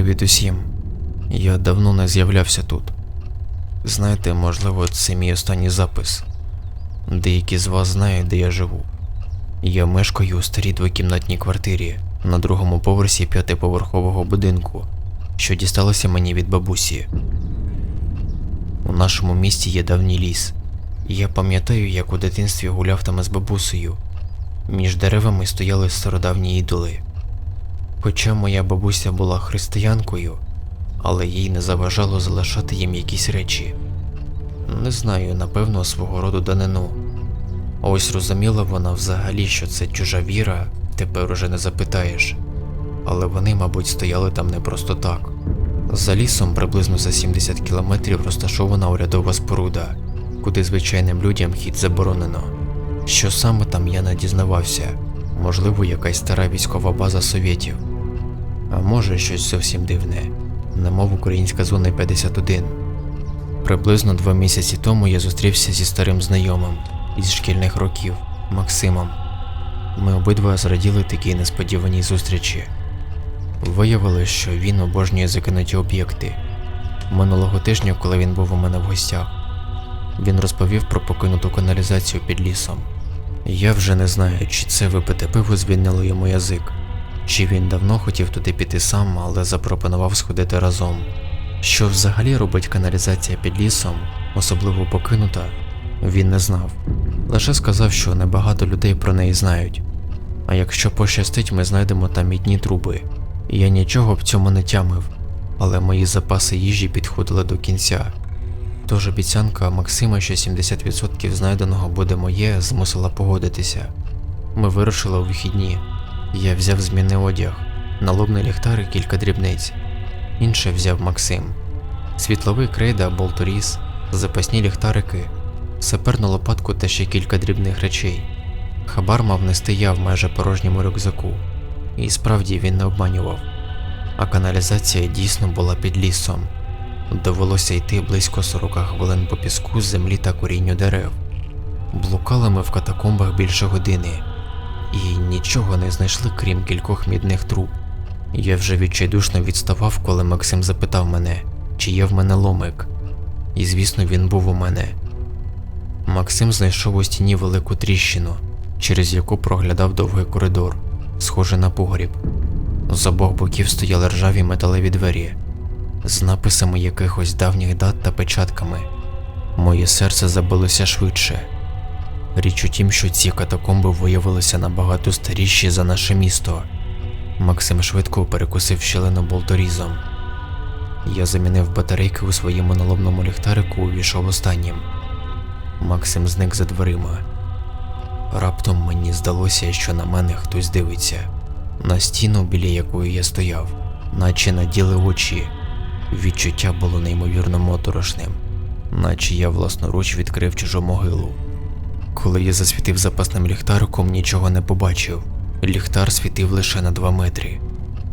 Привіт усім. Я давно не з'являвся тут. Знаєте, можливо, це мій останній запис. Деякі з вас знають, де я живу. Я мешкаю у старій двокімнатній квартирі на другому поверсі п'ятиповерхового будинку, що дісталося мені від бабусі. У нашому місті є давній ліс. Я пам'ятаю, як у дитинстві гуляв там із бабусею. Між деревами стояли стародавні ідоли. Хоча моя бабуся була християнкою, але їй не заважало залишати їм якісь речі. Не знаю, напевно, свого роду данину. А ось розуміла вона взагалі, що це чужа віра, тепер уже не запитаєш. Але вони, мабуть, стояли там не просто так. За лісом приблизно за 70 кілометрів розташована урядова споруда, куди звичайним людям хід заборонено. Що саме там я не дізнавався, можливо, якась стара військова база совєтів. А може щось зовсім дивне, немов українська зона 51. Приблизно два місяці тому я зустрівся зі старим знайомим із шкільних років Максимом. Ми обидва зраділи такій несподіваній зустрічі. Виявилось, що він обожнює закинуті об'єкти. Минулого тижня, коли він був у мене в гостях, він розповів про покинуту каналізацію під лісом. Я вже не знаю, чи це випите пиво звільнило йому язик, чи він давно хотів туди піти сам, але запропонував сходити разом. Що взагалі робить каналізація під лісом, особливо покинута, він не знав. Лише сказав, що небагато людей про неї знають. А якщо пощастить, ми знайдемо там мідні труби. Я нічого в цьому не тямив, але мої запаси їжі підходили до кінця. Тож обіцянка Максима, що 70% знайденого буде моє, змусила погодитися. Ми вирушили у вихідні. Я взяв змінний одяг, налобний ліхтар і кілька дрібниць. Інше взяв Максим. Світловий крейда, болторіз, запасні ліхтарики, саперну лопатку та ще кілька дрібних речей. Хабар мав нести я в майже порожньому рюкзаку, і справді він не обманював. А каналізація дійсно була під лісом. Довелося йти близько 40 хвилин по піску землі та корінню дерев. Блукали ми в катакомбах більше години, і нічого не знайшли, крім кількох мідних труб. Я вже відчайдушно відставав, коли Максим запитав мене, чи є в мене ломик. І звісно, він був у мене. Максим знайшов у стіні велику тріщину, через яку проглядав довгий коридор, схожий на погріб. З обох боків стояли ржаві металеві двері з написами якихось давніх дат та печатками. Моє серце забилося швидше. Річ у тім, що ці катакомби виявилися набагато старіші за наше місто. Максим швидко перекусив щелину болторізом. Я замінив батарейки у своєму налобному ліхтарику, увійшов останнім. Максим зник за дверима. Раптом мені здалося, що на мене хтось дивиться, на стіну, біля якої я стояв, наче наділи очі. Відчуття було неймовірно моторошним, наче я власноруч відкрив чужу могилу. Коли я засвітив запасним ліхтариком, нічого не побачив. Ліхтар світив лише на два метри.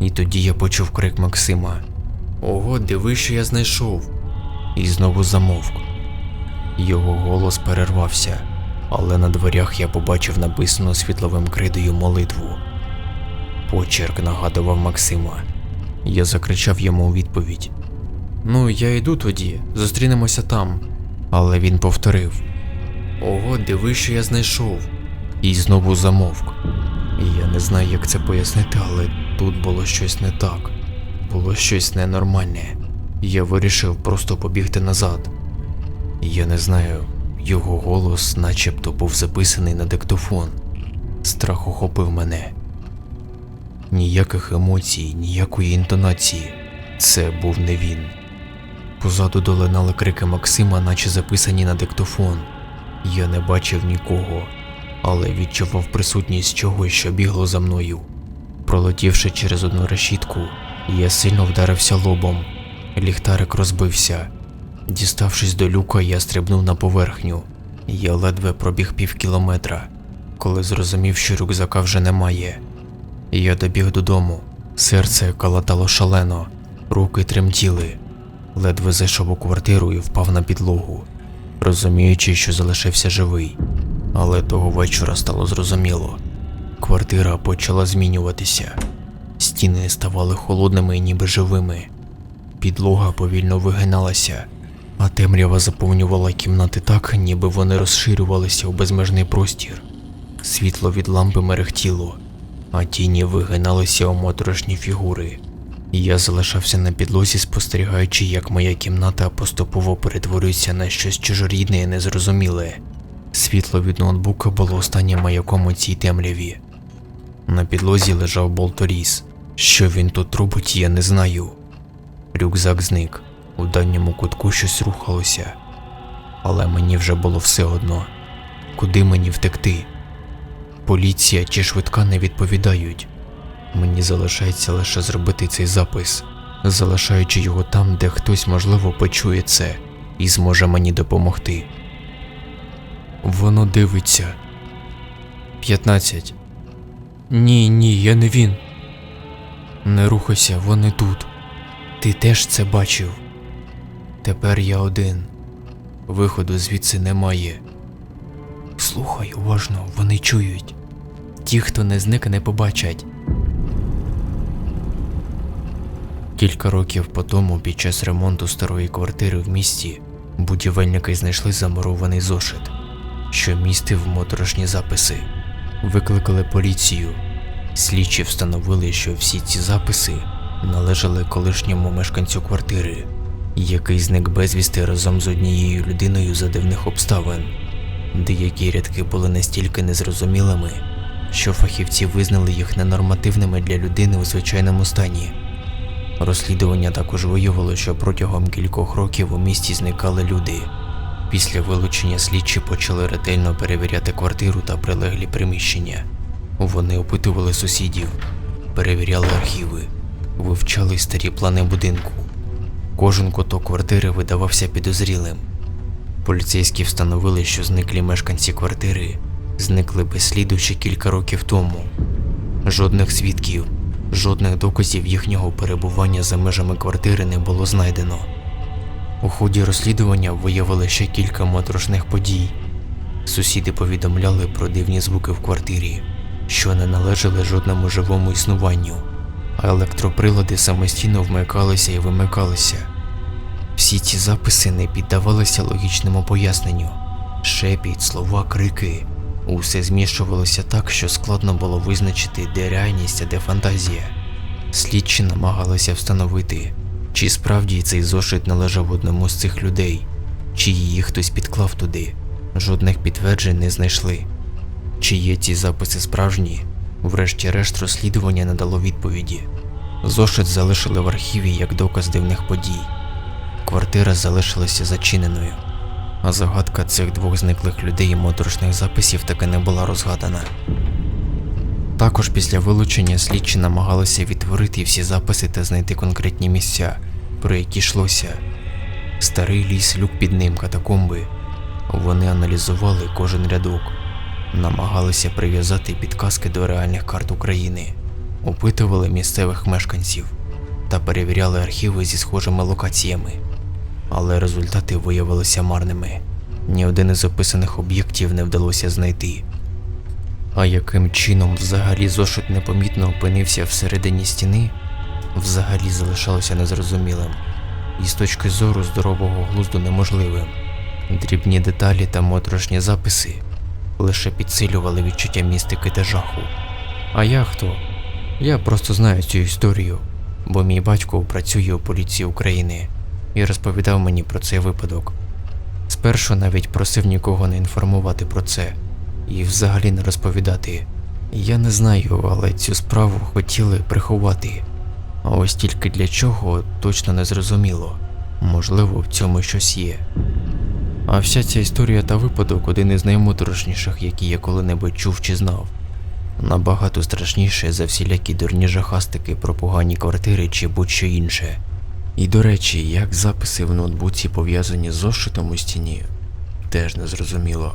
І тоді я почув крик Максима: Ого, диви, що я знайшов! І знову замовк. Його голос перервався, але на дверях я побачив написану світловим кридою молитву. Почерк нагадував Максима. Я закричав йому у відповідь: Ну, я йду тоді, зустрінемося там. Але він повторив: Ого, диви, що я знайшов. І знову замовк. Я не знаю, як це пояснити, але тут було щось не так, було щось ненормальне. Я вирішив просто побігти назад. Я не знаю, його голос начебто був записаний на диктофон. Страх охопив мене. Ніяких емоцій, ніякої інтонації. Це був не він. Позаду долинали крики Максима, наче записані на диктофон. Я не бачив нікого, але відчував присутність чогось, що бігло за мною. Пролетівши через одну решітку, я сильно вдарився лобом. Ліхтарик розбився. Діставшись до люка, я стрибнув на поверхню. Я ледве пробіг пів кілометра, коли зрозумів, що рюкзака вже немає. Я добіг додому, серце калатало шалено, руки тремтіли. Ледве зайшов у квартиру і впав на підлогу, розуміючи, що залишився живий. Але того вечора стало зрозуміло. Квартира почала змінюватися. стіни ставали холодними ніби живими. Підлога повільно вигиналася, а темрява заповнювала кімнати так, ніби вони розширювалися у безмежний простір. Світло від лампи мерехтіло, а тіні вигиналися у моторошні фігури. Я залишався на підлозі, спостерігаючи, як моя кімната поступово перетворюється на щось чужорідне і незрозуміле. Світло від ноутбука було останнім маяком у цій темряві. На підлозі лежав болторіз. Що він тут робить, я не знаю. Рюкзак зник. У дальньому кутку щось рухалося. Але мені вже було все одно. Куди мені втекти? Поліція чи швидка не відповідають. Мені залишається лише зробити цей запис, залишаючи його там, де хтось, можливо, почує це і зможе мені допомогти. Воно дивиться. 15. Ні, ні, я не він. Не рухайся, вони тут. Ти теж це бачив. Тепер я один. Виходу звідси немає. Слухай уважно, вони чують. Ті, хто не зник, не побачать. Кілька років по тому, під час ремонту старої квартири в місті, будівельники знайшли замурований зошит, що містив моторошні записи. Викликали поліцію. Слідчі встановили, що всі ці записи належали колишньому мешканцю квартири, який зник безвісти разом з однією людиною за дивних обставин. Деякі рядки були настільки незрозумілими, що фахівці визнали їх ненормативними для людини у звичайному стані. Розслідування також виявило, що протягом кількох років у місті зникали люди. Після вилучення слідчі почали ретельно перевіряти квартиру та прилеглі приміщення. Вони опитували сусідів, перевіряли архіви, вивчали старі плани будинку. Кожен куток квартири видавався підозрілим. Поліцейські встановили, що зниклі мешканці квартири зникли без сліду ще кілька років тому. Жодних свідків, жодних доказів їхнього перебування за межами квартири не було знайдено. У ході розслідування виявили ще кілька моторошних подій. Сусіди повідомляли про дивні звуки в квартирі, що не належали жодному живому існуванню, а електроприлади самостійно вмикалися і вимикалися. Всі ці записи не піддавалися логічному поясненню. Шепіт, слова, крики усе змішувалося так, що складно було визначити, де реальність, а де фантазія. Слідчі намагалися встановити, чи справді цей зошит належав одному з цих людей, чи її хтось підклав туди. Жодних підтверджень не знайшли. Чи є ці записи справжні? Врешті-решт розслідування не дало відповіді. Зошит залишили в архіві як доказ дивних подій. Квартира залишилася зачиненою, а загадка цих двох зниклих людей і моторошних записів таки не була розгадана. Також після вилучення слідчі намагалися відтворити всі записи та знайти конкретні місця, про які йшлося. Старий ліс, люк під ним, катакомби. Вони аналізували кожен рядок, намагалися прив'язати підказки до реальних карт України, опитували місцевих мешканців та перевіряли архіви зі схожими локаціями. Але результати виявилися марними. Ні один із описаних об'єктів не вдалося знайти. А яким чином взагалі зошит непомітно опинився всередині стіни, взагалі залишалося незрозумілим, і з точки зору здорового глузду неможливим. Дрібні деталі та моторошні записи лише підсилювали відчуття містики та жаху. А я хто? Я просто знаю цю історію, бо мій батько працює у поліції України і розповідав мені про цей випадок. Спершу навіть просив нікого не інформувати про це і взагалі не розповідати. Я не знаю, але цю справу хотіли приховати. А ось тільки для чого точно не зрозуміло. Можливо, в цьому щось є. А вся ця історія та випадок один із наймоторошніших, які я коли-небудь чув чи знав. Набагато страшніше за всілякі дурні жахастики про погані квартири чи будь-що інше. І до речі, як записи в ноутбуці пов'язані з зошитом у стіні, теж не зрозуміло.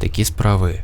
Такі справи